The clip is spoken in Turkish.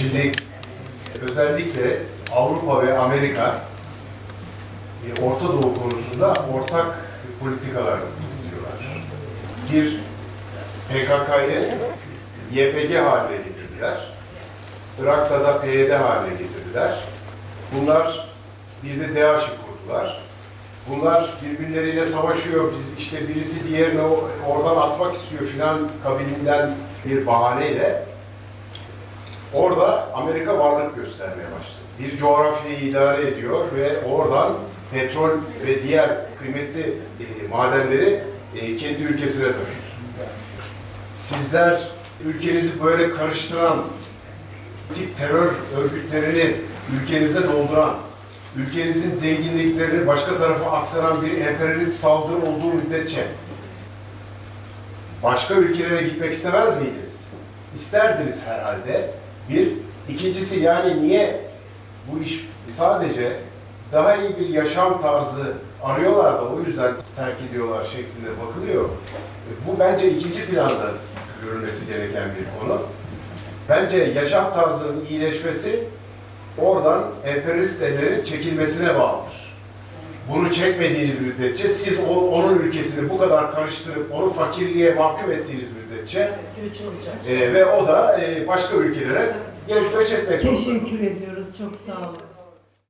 Şimdi özellikle Avrupa ve Amerika e, Orta Doğu konusunda ortak politikalar izliyorlar. Bir PKK'yı YPG haline getirdiler. Irak'ta da PYD haline getirdiler. Bunlar bir de DAEŞ'i kurdular. Bunlar birbirleriyle savaşıyor. Biz işte birisi diğerini oradan atmak istiyor filan kabilinden bir bahaneyle Amerika varlık göstermeye başladı. Bir coğrafyayı idare ediyor ve oradan petrol ve diğer kıymetli e, madenleri e, kendi ülkesine taşıyor. Sizler ülkenizi böyle karıştıran tip terör örgütlerini ülkenize dolduran, ülkenizin zenginliklerini başka tarafa aktaran bir emperyalist saldırı olduğu müddetçe başka ülkelere gitmek istemez miydiniz? İsterdiniz herhalde. Bir. İkincisi yani niye bu iş sadece daha iyi bir yaşam tarzı arıyorlar da o yüzden terk ediyorlar şeklinde bakılıyor. Bu bence ikinci planda görülmesi gereken bir konu. Bence yaşam tarzının iyileşmesi oradan emperyalist ellerin çekilmesine bağlıdır. Bunu çekmediğiniz müddetçe siz o, onun ülkesini bu kadar karıştırıp onu fakirliğe mahkum ettiğiniz müddetçe e, ve o da e, başka ülkelere göç etmek zorunda. Teşekkür ediyoruz. Çok sağ olun.